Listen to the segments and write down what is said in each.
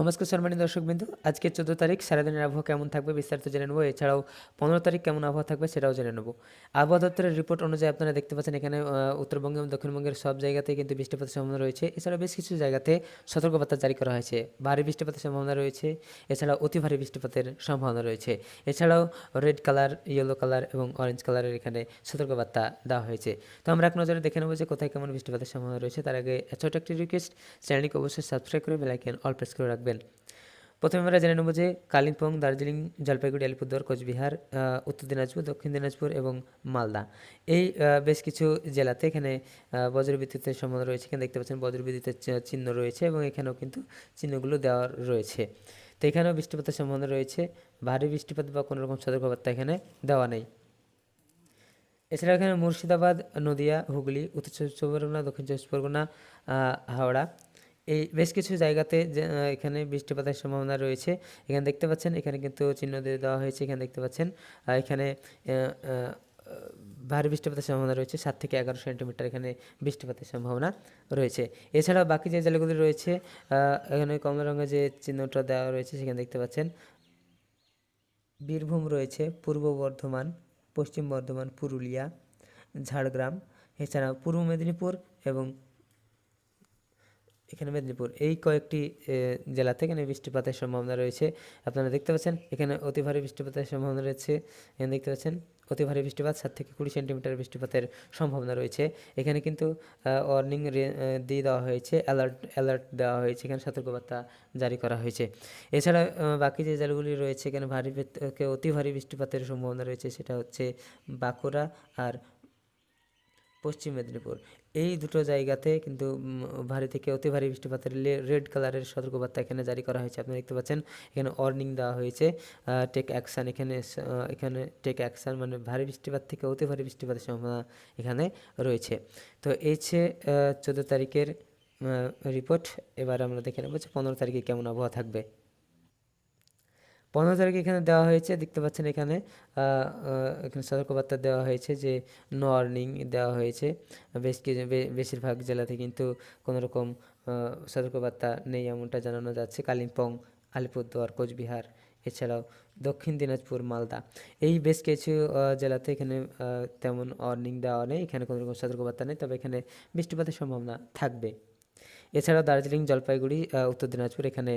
নমস্কার সম্মানিত দর্শক বিন্দু আজকে চোদ্দ তারিখ, সারাদিনের আবহাওয়া কেমন থাকবে বিস্তারিত জেনে নেব। এছাড়াও পনেরো তারিখ কেমন আবহাওয়া থাকবে সেটাও জেনে নেব। আবহাওয়া দপ্তরের রিপোর্ট অনুযায়ী আপনারা দেখতে পাচ্ছেন এখানে উত্তরবঙ্গ এবং দক্ষিণবঙ্গের সব জায়গাতেই কিন্তু বৃষ্টিপাতের সম্ভাবনা রয়েছে। এছাড়া বেশ কিছু জায়গাতে সতর্কবার্তা জারি করা হয়েছে। ভারী বৃষ্টিপাতের সম্ভাবনা রয়েছে। এছাড়া অতি ভারী বৃষ্টিপাতের সম্ভাবনা রয়েছে। এছাড়াও রেড কালার ইয়েলো কালার এবং অরেঞ্জ কালারের এখানে সতর্কবার্তা দেওয়া হয়েছে। তো আমরা এক নজরে দেখে নেব যে কোথায় কেমন বৃষ্টিপাতের সম্ভাবনা রয়েছে। তার আগে ছোট একটি রিকোয়েস্ট চ্যানেলটিকে অবশ্যই সাবস্ক্রাইব করে বেলাইকেন অল প্রেস করে রাখবেন। প্রথমে আমরা জেনে নেব যে কালিম্পং, দার্জিলিং, জলপাইগুড়ি, আলিপুরদুয়ার, কোচবিহার উত্তর দিনাজপুর, দক্ষিণ দিনাজপুর এবং মালদা। এই বেশ কিছু জেলাতে এখানে বজ্রবিদ্যুতের সম্ভাবনা রয়েছে। এখানে দেখতে পাচ্ছেন বজ্রবিদ্যুতের চিহ্ন রয়েছে এবং এখানেও কিন্তু চিহ্নগুলো দেওয়া রয়েছে। তো এখানেও বৃষ্টিপাতের সম্ভাবনা রয়েছে। ভারী বৃষ্টিপাত বা কোনো রকম সতর্কবার্তা এখানে দেওয়া নেই। এছাড়া এখানে মুর্শিদাবাদ, নদিয়া, হুগলি, উত্তর চব্বিশ পরগনা, দক্ষিণ চব্বিশ পরগনা হাওড়া এই বেশ কিছু জায়গাতে এখানে বৃষ্টিপাতের সম্ভাবনা রয়েছে। এখানে দেখতে পাচ্ছেন, এখানে কিন্তু চিহ্ন দিয়ে দেওয়া হয়েছে, এখানে দেখতে পাচ্ছেন এখানে ভারী বৃষ্টিপাতের সম্ভাবনা রয়েছে, সাত থেকে এগারো সেন্টিমিটার এখানে বৃষ্টিপাতের সম্ভাবনা রয়েছে। এছাড়া বাকি যে জেলাগুলি রয়েছে এখানে কমলা রঙের যে চিহ্নটা দেওয়া রয়েছে, সেখানে দেখতে পাচ্ছেন, বীরভূম রয়েছে, পূর্ব বর্ধমান, পশ্চিম বর্ধমান, পুরুলিয়া, ঝাড়গ্রাম এছাড়া পূর্ব মেদিনীপুর এবং এখানে মেদিনীপুর, এই কয়েকটি জেলাতে এখানে বৃষ্টিপাতের সম্ভাবনা রয়েছে। আপনারা দেখতে পাচ্ছেন, এখানে অতি ভারী বৃষ্টিপাতের সম্ভাবনা রয়েছে। এখানে দেখতে পাচ্ছেন, অতি ভারী বৃষ্টিপাত, সাত থেকে কুড়ি সেন্টিমিটার বৃষ্টিপাতের সম্ভাবনা রয়েছে। এখানে কিন্তু ওয়ার্নিং দিয়ে দেওয়া হয়েছে অ্যালার্ট অ্যালার্ট দেওয়া হয়েছে, এখানে সতর্কবার্তা জারি করা হয়েছে। এছাড়া বাকি যে জেলাগুলি রয়েছে, এখানে ভারী অতি ভারী বৃষ্টিপাতের সম্ভাবনা রয়েছে, সেটা হচ্ছে বাঁকুড়া আর পশ্চিম মেদিনীপুর। এই দুটো জায়গাতে কিন্তু ভারী থেকে অতি ভারী বৃষ্টিপাতের রেড কালারের সতর্কবার্তা এখানে জারি করা হয়েছে। আপনি দেখতে পাচ্ছেন, এখানে ওয়ার্নিং দেওয়া হয়েছে। টেক অ্যাকশান এখানে এখানে টেক অ্যাকশান মানে ভারী বৃষ্টিপাত থেকে অতি ভারী বৃষ্টিপাতের সম্ভাবনা এখানে রয়েছে। তো এই হচ্ছে চোদ্দ তারিখের রিপোর্ট এবার আমরা দেখে নেব যে পনেরো তারিখে কেমন আবহাওয়া থাকবে। পনেরো তারিখ এখানে দেওয়া হয়েছে, দেখতে পাচ্ছেন এখানে এখানে সতর্কবার্তা দেওয়া হয়েছে যে নো ওয়ার্নিং দেওয়া হয়েছে। বেশ কিছু বেশিরভাগ জেলাতে কিন্তু কোনো রকম সতর্কবার্তা নেই এমনটা জানানো যাচ্ছে। কালিম্পং, আলিপুরদুয়ার, কোচবিহার, এছাড়াও দক্ষিণ দিনাজপুর, মালদা। এই বেশ কিছু জেলাতে এখানে তেমন ওয়ার্নিং দেওয়া নেই। এখানে কোনো রকম সতর্কবার্তা নেই, তবে এখানে বৃষ্টিপাতের সম্ভাবনা থাকবে। এছাড়াও দার্জিলিং জলপাইগুড়ি উত্তর দিনাজপুর, এখানে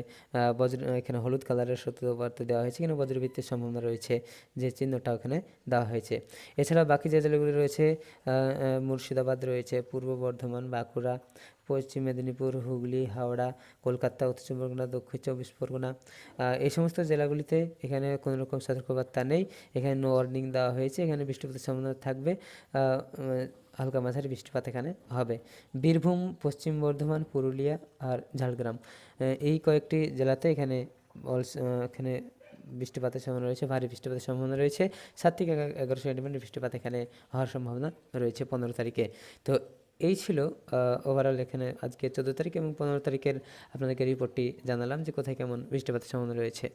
বজ্র, এখানে হলুদ কালারের সতর্কবার্তা দেওয়া হয়েছে এখানে বজ্রবৃত্তির সম্ভাবনা রয়েছে যে চিহ্নটা ওখানে দেওয়া হয়েছে। এছাড়াও বাকি যে জেলাগুলি রয়েছে মুর্শিদাবাদ রয়েছে, পূর্ব বর্ধমান, বাঁকুড়া, পশ্চিম মেদিনীপুর, হুগলি, হাওড়া, কলকাতা, উত্তর পরগনা, দক্ষিণ চব্বিশ পরগনা এই সমস্ত জেলাগুলিতে এখানে কোনো রকম সতর্কবার্তা নেই। এখানে নো ওয়ার্নিং দেওয়া হয়েছে। এখানে বৃষ্টিপাতের সম্ভাবনা থাকবে। হালকা মাঝারি বৃষ্টিপাত এখানে হবে। বীরভূম, পশ্চিম বর্ধমান, পুরুলিয়া আর ঝাড়গ্রাম। এই কয়েকটি জেলাতে এখানে এখানে বৃষ্টিপাতের সম্ভাবনা রয়েছে, ভারী বৃষ্টিপাতের সম্ভাবনা রয়েছে। সাত থেকে এগা- এগারো সেন্টিমিটার বৃষ্টিপাত এখানে হওয়ার সম্ভাবনা রয়েছে পনেরো তারিখে। তো এই ছিল ওভারঅল এখানে আজকে চোদ্দ তারিখ এবং পনেরো তারিখের আপনাদেরকে রিপোর্টটি জানালাম যে কোথায় কেমন বৃষ্টিপাতের সম্ভাবনা রয়েছে।